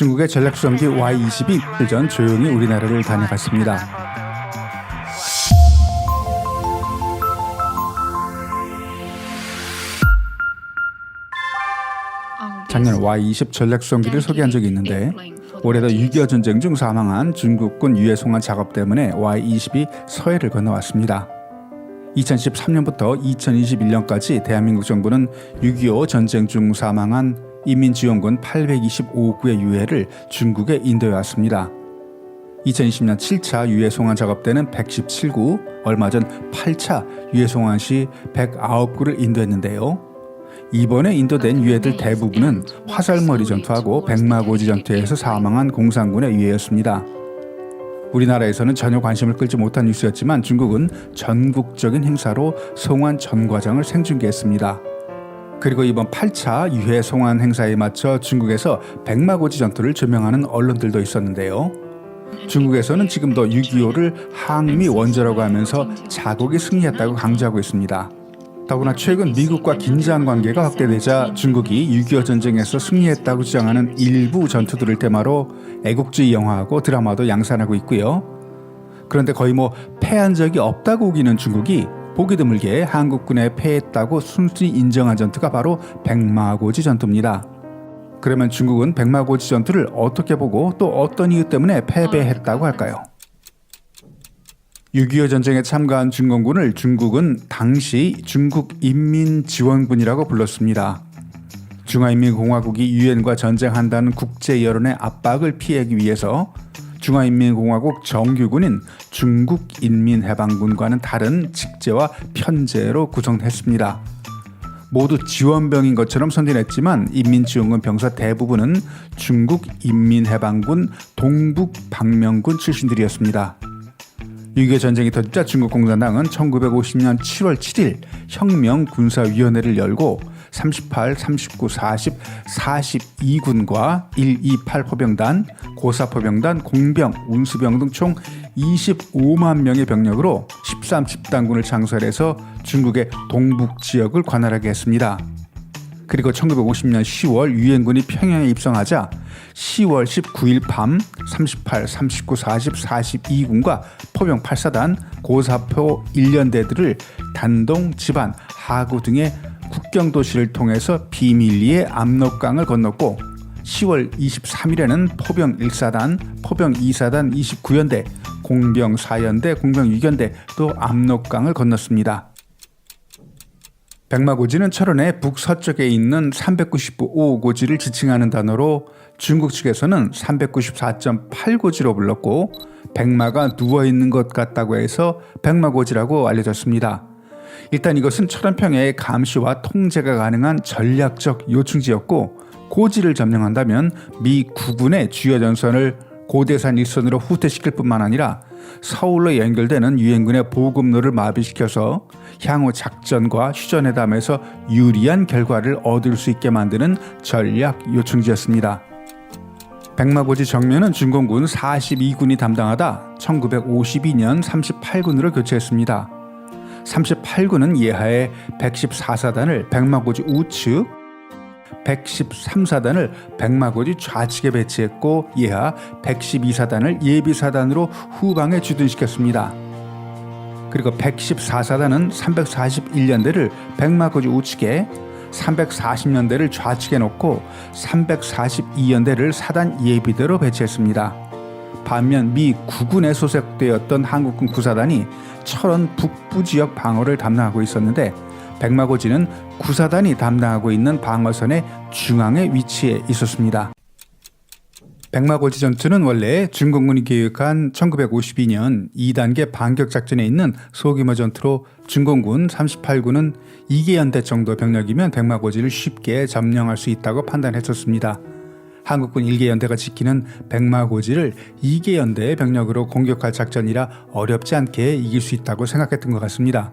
중국의 전략수송기 Y-20이 며칠 전 조용히 우리나라를 다녀갔습니다. 작년 Y-20 전략수송기를 소개한 적이 있는데 올해도 6.25 전쟁 중 사망한 중국군 유해 송환 작업 때문에 Y-20이 서해를 건너왔습니다. 2013년부터 2021년까지 대한민국 정부는 6.25 전쟁 중 사망한 인민지원군 825구의 유해를 중국에 인도해 왔습니다. 2020년 7차 유해 송환 작업 때는 117구, 얼마 전 8차 유해 송환 시 109구를 인도했는데요. 이번에 인도된 유해들 대부분은 화살머리 전투하고 백마고지 전투에서 사망한 공산군의 유해였습니다. 우리나라에서는 전혀 관심을 끌지 못한 뉴스였지만 중국은 전국적인 행사로 송환 전 과정을 생중계했습니다. 그리고 이번 8차 유해 송환 행사에 맞춰 중국에서 백마고지 전투를 조명하는 언론들도 있었는데요. 중국에서는 지금도 6.25를 항미 원조라고 하면서 자국이 승리했다고 강조하고 있습니다. 더구나 최근 미국과 긴장 관계가 확대되자 중국이 6.25 전쟁에서 승리했다고 주장하는 일부 전투들을 테마로 애국주의 영화하고 드라마도 양산하고 있고요. 그런데 거의 뭐 패한 적이 없다고 우기는 중국이 보기 드물게 한국군에 패했다고 순순히 인정한 전투가 바로 백마고지 전투입니다. 그러면 중국은 백마고지 전투를 어떻게 보고 또 어떤 이유 때문에 패배했다고 할까요? 6.25 전쟁에 참가한 중공군을 중국은 당시 중국 인민지원군이라고 불렀습니다. 중화인민공화국이 유엔과 전쟁한다는 국제 여론의 압박을 피하기 위해서 중화인민공화국 정규군인 중국인민해방군과는 다른 직제와 편제로 구성했습니다. 모두 지원병인 것처럼 선전했지만 인민지원군 병사 대부분은 중국인민해방군 동북방명군 출신들이었습니다. 6.25 전쟁이 터지자 중국 공산당은 1950년 7월 7일 혁명군사위원회를 열고 38, 39, 40, 42군과 128 포병단, 고사 포병단, 공병, 운수병 등 총 25만 명의 병력으로 13 집단군을 창설해서 중국의 동북 지역을 관할하게 했습니다. 그리고 1950년 10월 유엔군이 평양에 입성하자 10월 19일 밤 38, 39, 40, 42군과 포병 8사단, 고사포 1년대들을 단동, 지반, 하구 등의 국경 도시를 통해서 비밀리에 압록강을 건넜고 10월 23일에는 포병 1사단, 포병 2사단 29연대, 공병 4연대, 공병 6연대 또 압록강을 건넜습니다. 백마고지는 철원의 북서쪽에 있는 395고지를 지칭하는 단어로 중국 측에서는 394.8고지로 불렀고 백마가 누워 있는 것 같다고 해서 백마고지라고 알려졌습니다. 일단 이것은 철원평야의 감시와 통제가 가능한 전략적 요충지였고 고지를 점령한다면 미 구군의 주요 전선을 고대산 일선으로 후퇴시킬 뿐만 아니라 서울로 연결되는 유엔군의 보급로를 마비시켜서 향후 작전과 휴전회담에서 유리한 결과를 얻을 수 있게 만드는 전략 요충지였습니다. 백마고지 정면은 중공군 42군이 담당하다 1952년 38군으로 교체했습니다. 38군은 예하에 114사단을 백마고지 우측, 113사단을 백마고지 좌측에 배치했고 예하 112사단을 예비사단으로 후방에 주둔시켰습니다. 그리고 114사단은 341년대를 백마고지 우측에 340년대를 좌측에 놓고 342연대를 사단 예비대로 배치했습니다. 반면 미 9군에 소속되었던 한국군 구사단이 철원 북부 지역 방어를 담당하고 있었는데 백마고지는 구사단이 담당하고 있는 방어선의 중앙에 위치해 있었습니다. 백마고지 전투는 원래 중공군이 계획한 1952년 2단계 반격 작전에 있는 소규모 전투로 중공군 38군은 2개 연대 정도 병력이면 백마고지를 쉽게 점령할 수 있다고 판단했었습니다. 한국군 1개 연대가 지키는 백마고지를 2개 연대의 병력으로 공격할 작전이라 어렵지 않게 이길 수 있다고 생각했던 것 같습니다.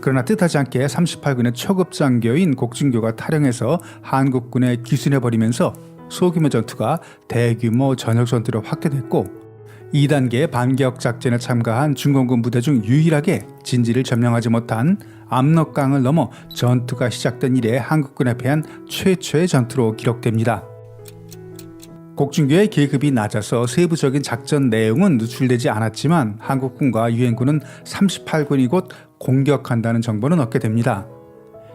그러나 뜻하지 않게 38군의 초급 장교인 곡진교가 탈영해서 한국군에 귀순해버리면서 소규모 전투가 대규모 전역 전투로 확대됐고 2단계 반격 작전에 참가한 중공군 부대 중 유일하게 진지를 점령하지 못한 압록강을 넘어 전투가 시작된 이래 한국군에 패한 최초의 전투로 기록됩니다. 곡중교의 계급이 낮아서 세부적인 작전 내용은 누출되지 않았지만 한국군과 유엔군은 38군이 곧 공격한다는 정보는 얻게 됩니다.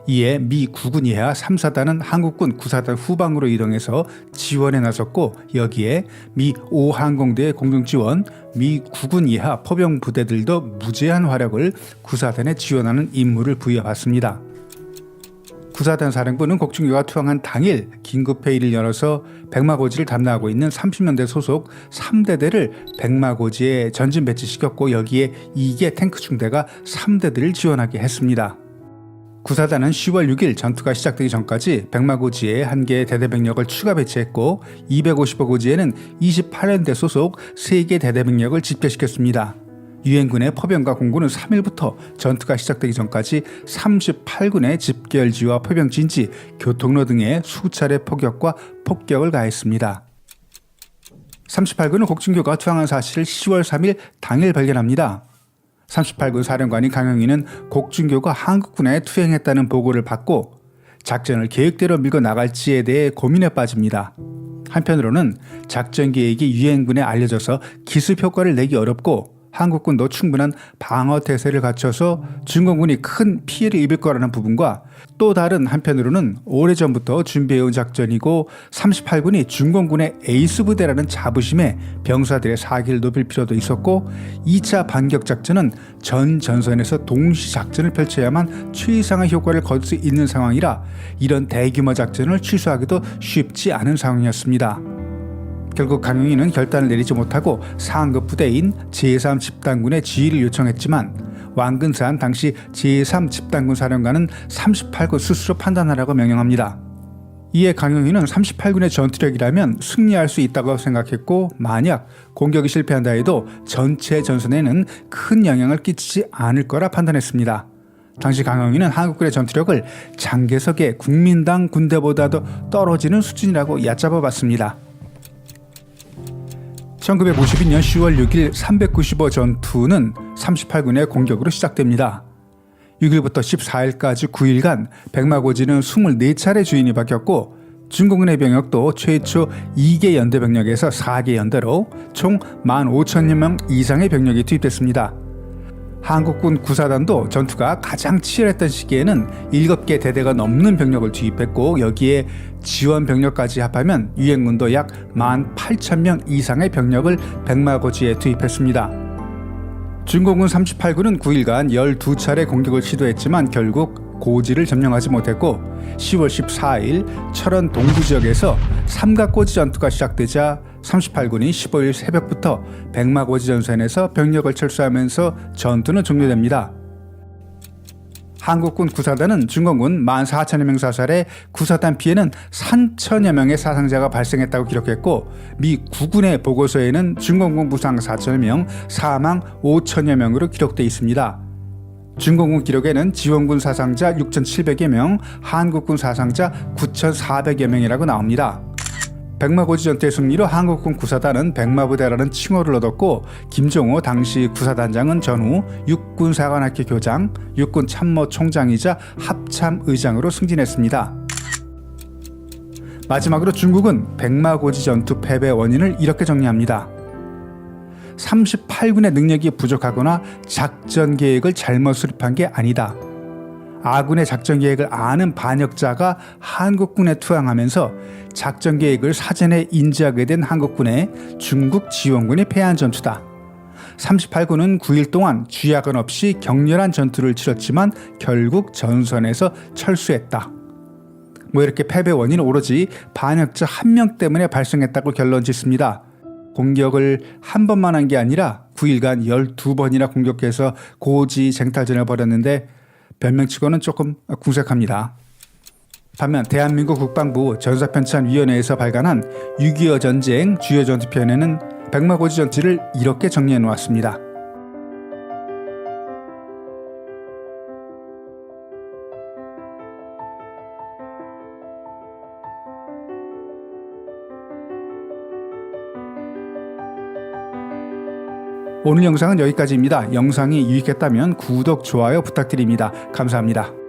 이에 미 9군 이하 3사단은 한국군 9사단 후방으로 이동해서 지원에 나섰고 여기에 미 5항공대의 공동 지원, 미 9군 이하 포병 부대들도 무제한 화력을 9사단에 지원하는 임무를 부여받습니다. 구사단 사령부는 곡중교가 투항한 당일 긴급회의를 열어서 백마고지를 담당하고 있는 30년대 소속 3대대를 백마고지에 전진 배치시켰고 여기에 2개 탱크 중대가 3대들을 지원하게 했습니다. 구사단은 10월 6일 전투가 시작되기 전까지 백마고지에 한 개의 대대병력을 추가 배치했고 250호 고지에는 28년대 소속 3개 대대병력을 집결시켰습니다. 유엔군의 포병과 공군은 3일부터 전투가 시작되기 전까지 38군의 집결지와 포병 진지, 교통로 등에 수차례 포격과 폭격을 가했습니다. 38군은 곡진교가 투항한 사실을 10월 3일 당일 발견합니다. 38군 사령관인 강영희는 곡준교가 한국군에 투행했다는 보고를 받고 작전을 계획대로 밀고 나갈지에 대해 고민에 빠집니다. 한편으로는 작전 계획이 유엔군에 알려져서 기습 효과를 내기 어렵고 한국군도 충분한 방어 태세를 갖춰서 중공군이 큰 피해를 입을 거라는 부분과 또 다른 한편으로는 오래전부터 준비해온 작전이고 38군이 중공군의 에이스 부대라는 자부심에 병사들의 사기를 높일 필요도 있었고 2차 반격 작전은 전 전선에서 동시 작전을 펼쳐야만 최상의 효과를 거둘 수 있는 상황이라 이런 대규모 작전을 취소하기도 쉽지 않은 상황이었습니다. 결국 강용희는 결단을 내리지 못하고 상급 부대인 제3 집단군의 지휘를 요청했지만 왕근산 당시 제3 집단군 사령관은 38군 스스로 판단하라고 명령합니다. 이에 강용희는 38군의 전투력이라면 승리할 수 있다고 생각했고 만약 공격이 실패한다 해도 전체 전선에는 큰 영향을 끼치지 않을 거라 판단했습니다. 당시 강영희는 한국군의 전투력을 장개석의 국민당 군대보다도 떨어지는 수준이라고 얕잡아 봤습니다. 1952년 10월 6일 395 전투는 38군의 공격으로 시작됩니다. 6일부터 14일까지 9일간 백마고지는 24차례 주인이 바뀌었고 중공군의 병력도 최초 2개 연대 병력에서 4개 연대로 총 15,000여 명 이상의 병력이 투입됐습니다. 한국군 구사단도 전투가 가장 치열했던 시기에는 7개 대대가 넘는 병력을 투입했고 여기에 지원 병력까지 합하면 유엔군도 약 18,000명 이상의 병력을 백마고지에 투입했습니다. 중공군 38군은 9일간 12차례 공격을 시도했지만 결국 고지를 점령하지 못했고 10월 14일 철원 동부 지역에서 삼각고지 전투가 시작되자 38군이 15일 새벽부터 백마고지 전선에서 병력을 철수하면서 전투는 종료됩니다. 한국군 구사단은 중공군 14,000여 명 사살에 구사단 피해는 3천여 명의 사상자가 발생했다고 기록했고 미 구군의 보고서에는 중공군 부상 4천여 명, 사망 5천여 명으로 기록돼 있습니다. 중공군 기록에는 지원군 사상자 6,700여 명, 한국군 사상자 9,400여 명이라고 나옵니다. 백마고지 전투의 승리로 한국군 구사단은 백마부대라는 칭호를 얻었고 김종호 당시 구사단장은 전후 육군사관학교 교장, 육군 참모 총장이자 합참 의장으로 승진했습니다. 마지막으로 중국은 백마고지 전투 패배 원인을 이렇게 정리합니다. 38군의 능력이 부족하거나 작전 계획을 잘못 수립한 게 아니다. 아군의 작전 계획을 아는 반역자가 한국군에 투항하면서 작전 계획을 사전에 인지하게 된 한국군에 중국 지원군이 패한 전투다. 38군은 9일 동안 주야근 없이 격렬한 전투를 치렀지만 결국 전선에서 철수했다. 뭐 이렇게 패배 원인은 오로지 반역자 한 명 때문에 발생했다고 결론 짓습니다. 공격을 한 번만 한 게 아니라 9일간 12번이나 공격해서 고지 쟁탈전을 벌였는데 변명치고는 조금 궁색합니다. 반면 대한민국 국방부 전사편찬위원회에서 발간한 6.25 전쟁 주요 전투편에는 백마고지 전투를 이렇게 정리해 놓았습니다. 오늘 영상은 여기까지입니다. 영상이 유익했다면 구독, 좋아요 부탁드립니다. 감사합니다.